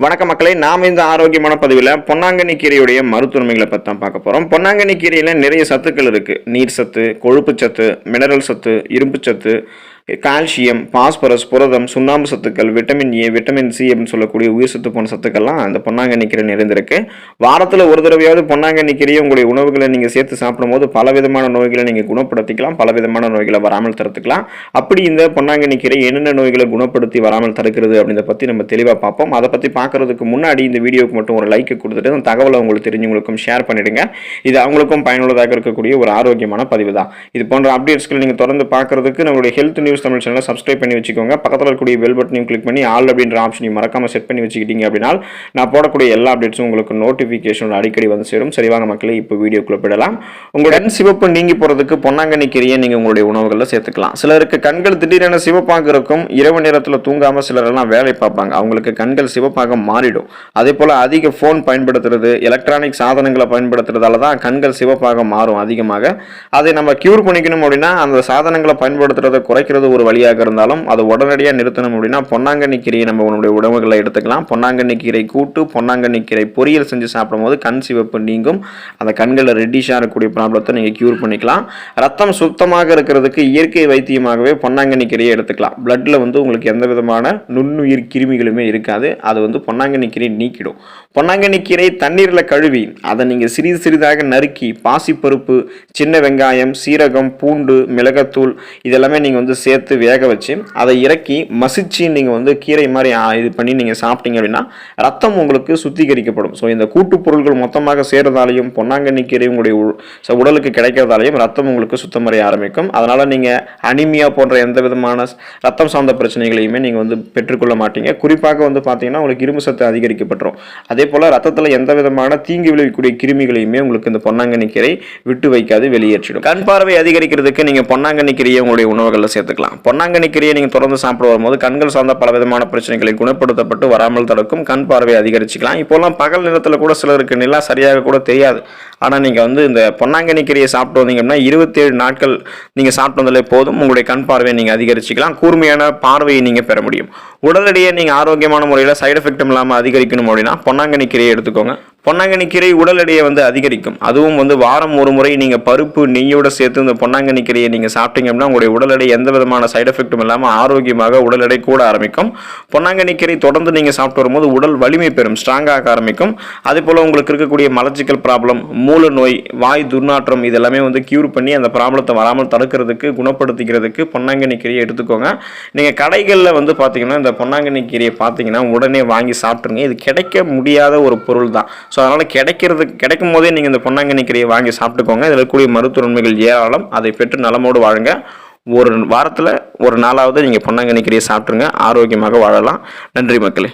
வணக்க மக்களை நாம் இந்த ஆரோக்கியமான பதிவில் பொன்னாங்கண்ணி கீரையுடைய மருத்துவமைகளை பற்றி தான் பார்க்க போகிறோம் பொன்னாங்கண்ணி கீரையில் நிறைய சத்துக்கள் இருக்குது நீர் சத்து கொழுப்பு சத்து மினரல் சத்து இரும்பு சத்து கால்சியம் பாஸ்பரஸ் புரதம் சுண்ணாம்பு சத்துக்கள் விட்டமின் ஏ விட்டமின் சி அப்படின்னு சொல்லக்கூடிய உயிர் சத்து போன சத்துக்கள்லாம் அந்த பொன்னாங்கண்ணி கீரை நிறைந்திருக்கு. வாரத்தில் ஒரு தடவையாவது பொன்னாங்கண்ணி கீரையை உங்களுடைய உணவுகளை நீங்கள் சேர்த்து சாப்பிடும்போது பல விதமான நோய்களை நீங்கள் குணப்படுத்திக்கலாம் பல விதமான நோய்களை வராமல் தடுத்துக்கலாம். அப்படி இந்த பொன்னாங்கண்ணி கீரை என்னென்ன நோய்களை குணப்படுத்தி வராமல் தடுக்கிறது அப்படின்றத பற்றி நம்ம தெளிவாக பார்ப்போம். அதை பற்றி பார்க்கறதுக்கு முன்னாடி இந்த வீடியோக்கு மட்டும் ஒரு லைக் கொடுத்துட்டு அந்த தகவலை உங்களுக்கு தெரிஞ்சவங்களுக்கும் ஷேர் பண்ணிடுங்க. இது அவங்களுக்கும் பயனுள்ளதாக இருக்கக்கூடிய ஒரு ஆரோக்கியமான பதிவு தான். இது போன்ற அப்டேட்ஸ்கள் நீங்கள் தொடர்ந்து பார்க்கறதுக்கு நம்மளுடைய ஹெல்த் நியூஸ் நியூஸ் தமிழ் சேனலை சப்ஸ்கிரைப் பண்ணி வச்சுக்கோங்க. பக்கத்தில் இருக்கக்கூடிய பெல் பட்டனையும் கிளிக் பண்ணி ஆல் அப்படின்ற ஆப்ஷனையும் மறக்காம செட் பண்ணி வச்சுக்கிட்டீங்க அப்படின்னா நான் போடக்கூடிய எல்லா அப்டேட்ஸும் உங்களுக்கு நோட்டிஃபிகேஷன் அடிக்கடி வந்து சேரும். சரி வாங்க மக்களே இப்போ வீடியோக்குள்ளே போயிடலாம். உங்களுடன் சிவப்பு நீங்கி போகிறதுக்கு பொன்னாங்கண்ணி கீரையை நீங்கள் உங்களுடைய உணவுகளில் சேர்த்துக்கலாம். சிலருக்கு கண்கள் திடீரென சிவப்பாக இருக்கும். இரவு நேரத்தில் தூங்காமல் சிலரெல்லாம் வேலை பார்ப்பாங்க. அவங்களுக்கு கண்கள் சிவப்பாக மாறிடும். அதே போல் அதிக ஃபோன் பயன்படுத்துறது எலக்ட்ரானிக் சாதனங்களை பயன்படுத்துறதால தான் கண்கள் சிவப்பாக மாறும் அதிகமாக. அதை நம்ம க்யூர் பண்ணிக்கணும் அப்படின்னா அந்த சாதனங்களை பயன்படுத்துறதை குறைக்கிறது ஒரு வழியாக இருந்தாலும் அதை உடனடியாக நிறுத்தணும் அப்படின்னா பொன்னாங்கண்ணி கீரையை நம்ம உன்னுடைய உணவுகளை எடுத்துக்கலாம். பொன்னாங்கண்ணி கீரை கூட்டு பொன்னாங்கண்ணி கீரை பொரியல் செஞ்சு சாப்பிடும்போது கண் சிவப்பு நீங்கும். அந்த கண்களில் ரெட்டிஷாக இருக்கக்கூடிய ப்ராப்ளத்தை நீங்கள் க்யூர் பண்ணிக்கலாம். ரத்தம் சுத்தமாக இருக்கிறதுக்கு இயற்கை வைத்தியமாகவே பொன்னாங்கண்ணி கீரையை எடுத்துக்கலாம். பிளட்டில் வந்து உங்களுக்கு எந்த விதமான நுண்ணுயிர் கிருமிகளுமே இருக்காது. அது வந்து பொன்னாங்கண்ணி கீரை நீக்கிடும். பொன்னாங்கண்ணி கீரை தண்ணீரில் கழுவி அதை நீங்கள் சிறிது சிறிதாக நறுக்கி பாசிப்பருப்பு சின்ன வெங்காயம் சீரகம் பூண்டு மிளகத்தூள் இதெல்லாமே நீங்கள் வந்து சேர்த்து வேக வச்சு அதை இறக்கி மசிச்சு நீங்கள் வந்து கீரை மாதிரி இது பண்ணி நீங்கள் சாப்பிட்டீங்க அப்படின்னா ரத்தம் உங்களுக்கு சுத்திகரிக்கப்படும். ஸோ இந்த கூட்டுப் பொருட்கள் மொத்தமாக சேர்றதாலையும் பொன்னாங்கண்ணி கீரை உங்களுடைய உ- உடலுக்கு கிடைக்கிறதாலையும் ரத்தம் உங்களுக்கு சுத்தமடைய ஆரம்பிக்கும். அதனால் நீங்கள் அனிமியா போன்ற எந்த விதமான ரத்தம் சார்ந்த பிரச்சனைகளையுமே நீங்கள் வந்து பெற்றுக்கொள்ள மாட்டீங்க. குறிப்பாக வந்து பார்த்தீங்கன்னா உங்களுக்கு இரும்பு சத்து அதிகரிக்கப்பட்டுரும். அதே போல் ரத்தத்தில் எந்த விதமான தீங்கு விளைவிக்கக்கூடிய கிருமிகளையுமே உங்களுக்கு இந்த பொன்னாங்கண்ணி கீரை விட்டு வைக்காது வெளியேற்றிடும். கண் பார்வை அதிகரிக்கிறதுக்கு நீங்கள் பொன்னாங்கண்ணி கீரையை உங்களுடைய உணவுகளில் சேர்த்துக்கலாம். பொன்னாங்கண்ணி கீரையை நீங்கள் தொடர்ந்து சாப்பிட வரும்போது கண்கள் சார்ந்த பல விதமான பிரச்சனைகளை குணப்படுத்தப்பட்டு வராமல் தடுக்கும் கண் பார்வையை அதிகரிச்சுக்கலாம். இப்போல்லாம் பகல் நேரத்தில் கூட சிலருக்கு நிலா சரியாக கூட தெரியாது. ஆனால் நீங்கள் வந்து இந்த பொன்னாங்கண்ணி கீரையை சாப்பிட்டு வந்தீங்க அப்படின்னா இருபத்தேழு நாட்கள் நீங்கள் சாப்பிட்டு வந்தாலே போதும். உங்களுடைய கண் பார்வையை நீங்கள் அதிகரிச்சுக்கலாம். கூர்மையான பார்வையை நீங்கள் பெற முடியும். உடல் எடையை நீங்கள் ஆரோக்கியமான முறையில் சைடு எஃபெக்ட்டும் இல்லாமல் அதிகரிக்கணும் அப்படின்னா பொன்னாங்கண்ணி கீரையை எடுத்துக்கோங்க. பொன்னாங்கண்ணி கீரை உடல் எடையை வந்து அதிகரிக்கும். அதுவும் வந்து வாரம் ஒரு முறை நீங்கள் பருப்பு நெய்யோட சேர்த்து இந்த பொன்னாங்கண்ணி கீரையை நீங்கள் சாப்பிட்டீங்க அப்படின்னா உங்களுடைய உடல் எடை எந்த விதமான சைடு எஃபெக்ட்டும் இல்லாமல் ஆரோக்கியமாக உடல் எடை கூட ஆரம்பிக்கும். பொன்னாங்கண்ணி கீரை தொடர்ந்து நீங்கள் சாப்பிட்டு வரும்போது உடல் வலிமை பெறும் ஸ்ட்ராங்காக ஆரம்பிக்கும். அதே போல் உங்களுக்கு இருக்கக்கூடிய மலச்சிக்கல் ப்ராப்ளம் மூல நோய் வாய் துர்நாற்றம் இதெல்லாமே வந்து க்யூர் பண்ணி அந்த ப்ராப்ளத்தை வராமல் தடுக்கிறதுக்கு குணப்படுத்திக்கிறதுக்கு பொன்னாங்கண்ணி கீரையை எடுத்துக்கோங்க. நீங்கள் கடைகளில் வந்து பார்த்தீங்கன்னா இந்த பொன்னாங்கண்ணி கீரையை பார்த்தீங்கன்னா உடனே வாங்கி சாப்பிட்ருங்க இது கிடைக்க முடியாத ஒரு பொருள் தான் ஸோ அதனால் கிடைக்கிறது கிடைக்கும் போதே நீங்கள் இந்த பொன்னாங்கண்ணி கீரையை வாங்கி சாப்பிட்டுக்கோங்க. இதில் கூடிய மருத்துவ நன்மைகள் ஏராளம். அதை பெற்று நலமோடு வாழுங்க. ஒரு வாரத்தில் ஒரு நாளாவது நீங்கள் பொன்னாங்கண்ணி கீரையை சாப்பிட்ருங்க ஆரோக்கியமாக வாழலாம். நன்றி மக்களே.